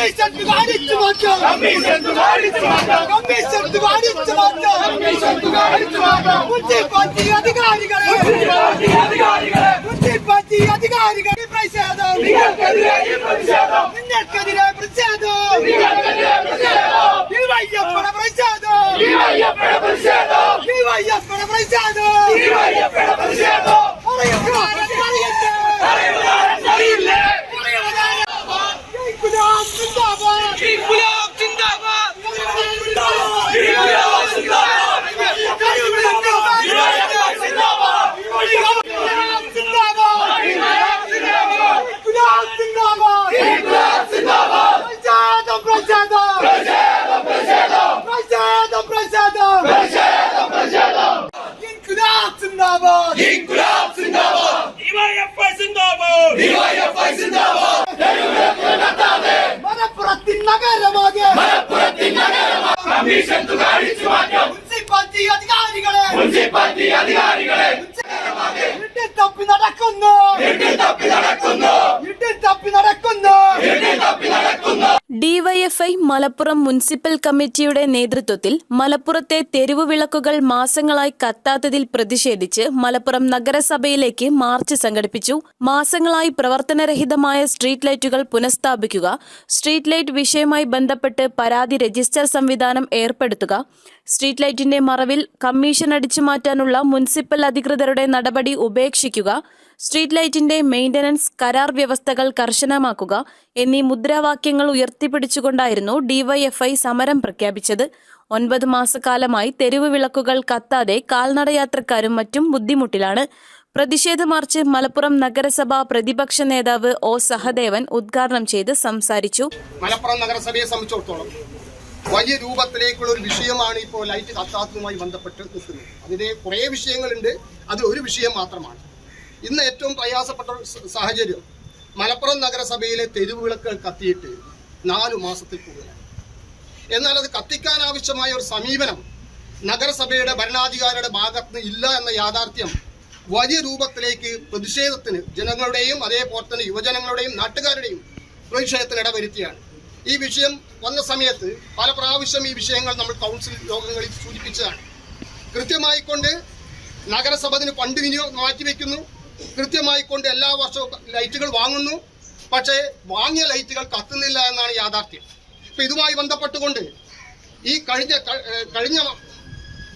Commission കാണിച്ചു മാറ്റാം commission കാണിച്ചു മാറ്റാം മുനിസിപ്പാലിറ്റി അധികാരികളെ മുനിസിപ്പാലിറ്റി അധികാരികളെ പ്രതിഷേധം നിങ്ങൾക്കെതിരെ പ്രതിഷേധം ഡിവൈഎഫ്ഐ കമ്മീഷൻ കാണിച്ചു മാറ്റം. മുനിസിപ്പാലിറ്റി അധികാരികളെ മുനിസിപ്പാലിറ്റി അധികാരികളെ തപ്പി നടക്കുന്നു. തപ്പി നടക്കുന്നു ഇട്ടിൽ തപ്പി നടക്കുന്നു വീട്ടിൽ തപ്പി നടക്കുന്നു ഡിവൈഎഫ്ഐ മലപ്പുറം മുനിസിപ്പൽ കമ്മിറ്റിയുടെ നേതൃത്വത്തിൽ മലപ്പുറത്തെ തെരുവു വിളക്കുകൾ മാസങ്ങളായി കത്താത്തതിൽ പ്രതിഷേധിച്ച് മലപ്പുറം നഗരസഭയിലേക്ക് മാർച്ച് സംഘടിപ്പിച്ചു. മാസങ്ങളായി പ്രവർത്തനരഹിതമായ സ്ട്രീറ്റ് ലൈറ്റുകൾ പുനഃസ്ഥാപിക്കുക സ്ട്രീറ്റ് ലൈറ്റ് വിഷയവുമായി ബന്ധപ്പെട്ട് പരാതി രജിസ്റ്റർ സംവിധാനം ഏർപ്പെടുത്തുക സ്ട്രീറ്റ് ലൈറ്റിന്റെ മറവിൽ കമ്മീഷൻ അടിച്ചു മാറ്റാനുള്ള മുനിസിപ്പൽ അധികൃതരുടെ നടപടി ഉപേക്ഷിക്കുക സ്ട്രീറ്റ് ലൈറ്റിന്റെ മെയിന്റനൻസ് കരാർ വ്യവസ്ഥകൾ കർശനമാക്കുക എന്നീ മുദ്രാവാക്യങ്ങൾ ഉയർത്തിപ്പിടിച്ചുകൊണ്ടായിരുന്നു ഡിവൈഎഫ്ഐ സമരം പ്രഖ്യാപിച്ചത്. ഒൻപത് മാസക്കാലമായി തെരുവ് വിളക്കുകൾ കത്താതെ കാൽനടയാത്രക്കാരും മറ്റും ബുദ്ധിമുട്ടിലാണ്. പ്രതിഷേധ മാർച്ച് മലപ്പുറം നഗരസഭ പ്രതിപക്ഷ നേതാവ് ഒ സഹദേവൻ ഉദ്ഘാടനം ചെയ്ത് സംസാരിച്ചു. മലപ്പുറം നഗരസഭയെ സംബന്ധിച്ചിടത്തോളം വലിയ രൂപത്തിലേക്കുള്ള ഒരു വിഷയമാണ് ഇപ്പോൾ ലൈറ്റ് കത്താത്തതുമായി ബന്ധപ്പെട്ട് നിൽക്കുന്നത്. അതിന് കുറേ വിഷയങ്ങളുണ്ട്. അത് ഒരു വിഷയം മാത്രമാണ്. ഇന്ന് ഏറ്റവും പ്രയാസപ്പെട്ട സാഹചര്യം. മലപ്പുറം നഗരസഭയിലെ തെരുവ് വിളക്കുകൾ കത്തിയിട്ട് നാലു മാസത്തിൽ കൂടുതലായി എന്നാൽ അത് കത്തിക്കാൻ ആവശ്യമായ ഒരു സമീപനം നഗരസഭയുടെ ഭരണാധികാരിയുടെ ഭാഗത്ത് ഇല്ല എന്ന യാഥാർത്ഥ്യം വലിയ രൂപത്തിലേക്ക് പ്രതിഷേധത്തിന് ജനങ്ങളുടെയും അതേപോലെ തന്നെ യുവജനങ്ങളുടെയും നാട്ടുകാരുടെയും പ്രതിഷേധത്തിന് ഇടവരുത്തിയാണ്. ഈ വിഷയം വന്ന സമയത്ത് പല പ്രാവശ്യം ഈ വിഷയങ്ങൾ നമ്മൾ കൗൺസിൽ യോഗങ്ങളിൽ സൂചിപ്പിച്ചതാണ്. കൃത്യമായിക്കൊണ്ട് നഗരസഭ അതിന് ഫണ്ട് വിനിയോഗം മാറ്റിവെക്കുന്നു. കൃത്യമായിക്കൊണ്ട് എല്ലാ വർഷവും ലൈറ്റുകൾ വാങ്ങുന്നു. പക്ഷേ വാങ്ങിയ ലൈറ്റുകൾ കത്തുന്നില്ല എന്നാണ് യാഥാർത്ഥ്യം. ഇപ്പം ഇതുമായി ബന്ധപ്പെട്ടുകൊണ്ട് ഈ കഴിഞ്ഞ കഴിഞ്ഞ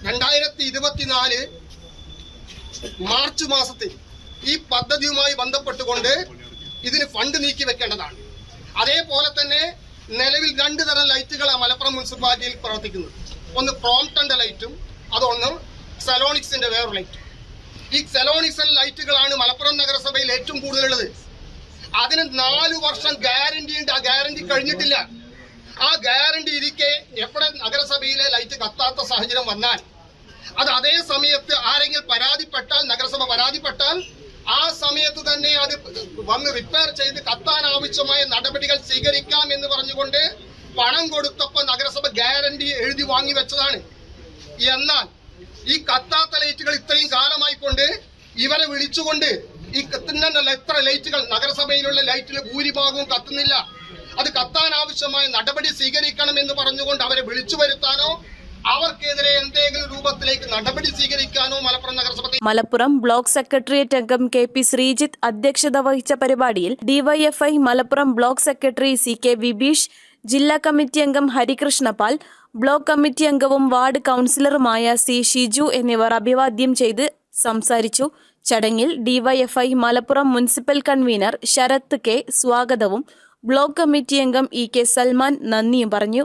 രണ്ടായിരത്തി ഇരുപത്തിനാല് മാർച്ച് മാസത്തിൽ ഈ പദ്ധതിയുമായി ബന്ധപ്പെട്ടുകൊണ്ട് ഇതിന് ഫണ്ട് നീക്കി വെക്കേണ്ടതാണ്. അതേപോലെ തന്നെ നിലവിൽ രണ്ട് തരം ലൈറ്റുകളാണ് മലപ്പുറം മുനിസിപ്പാലിറ്റിയിൽ പ്രവർത്തിക്കുന്നത്. ഒന്ന് പ്രോംടന്റെ ലൈറ്റും അതൊന്ന് സലോണിക്സിന്റെ വേറൊരു ലൈറ്റും. ഈ സെലോണിക്സൺ ലൈറ്റുകളാണ് മലപ്പുറം നഗരസഭയിൽ ഏറ്റവും കൂടുതലുള്ളത്. അതിന് നാലു വർഷം ഗ്യാരണ്ടി ഉണ്ട്. ആ ഗ്യാരണ്ടി കഴിഞ്ഞിട്ടില്ല. ആ ഗ്യാരണ്ടി ഇരിക്കെ എവിടെ നഗരസഭയിലെ ലൈറ്റ് കത്താത്ത സാഹചര്യം വന്നാൽ അത് അതേ സമയത്ത് ആരെങ്കിലും പരാതിപ്പെട്ടാൽ നഗരസഭ പരാതിപ്പെട്ടാൽ ആ സമയത്ത് തന്നെ അത് വന്ന് റിപ്പയർ ചെയ്ത് കത്താൻ ആവശ്യമായ നടപടികൾ സ്വീകരിക്കാം എന്ന് പറഞ്ഞുകൊണ്ട് പണം കൊടുത്തപ്പോൾ നഗരസഭ ഗ്യാരണ്ടി എഴുതി വാങ്ങി വെച്ചതാണ്. എന്നാൽ ഈ കത്താത്ത ലൈറ്റുകൾ ഇത്രയും കാലമായിക്കൊണ്ട് ഇവരെ വിളിച്ചുകൊണ്ട് ഈ കത്തുന്നുള്ള എത്ര ലൈറ്റുകൾ നഗരസഭയിലുള്ള ലൈറ്റിൽ ഭൂരിഭാഗവും കത്തുന്നില്ല. അത് കത്താൻ ആവശ്യമായ നടപടി സ്വീകരിക്കണം എന്ന് പറഞ്ഞുകൊണ്ട് അവരെ വിളിച്ചു വരുത്താനോ അവർക്കെതിരെ എന്തെങ്കിലും രൂപത്തിലേക്ക് നടപടി സ്വീകരിക്കാനോ മലപ്പുറം നഗരസഭ മലപ്പുറം ബ്ലോക്ക് സെക്രട്ടേറിയറ്റ് അംഗം കെ പി ശ്രീജിത്ത് അധ്യക്ഷത വഹിച്ച പരിപാടിയിൽ DYFI Malappuram block secretary C K Vibeesh ജില്ലാ കമ്മിറ്റി അംഗം ഹരികൃഷ്ണപാൽ ബ്ലോക്ക് കമ്മിറ്റി അംഗവും വാർഡ് കൗൺസിലറുമായ സി ഷിജു എന്നിവർ അഭിവാദ്യം ചെയ്ത് സംസാരിച്ചു. ചടങ്ങിൽ DYFI Malappuram municipal convener Sarath K സ്വാഗതവും ബ്ലോക്ക് കമ്മിറ്റി അംഗം ഇ കെ സൽമാൻ നന്ദിയും പറഞ്ഞു.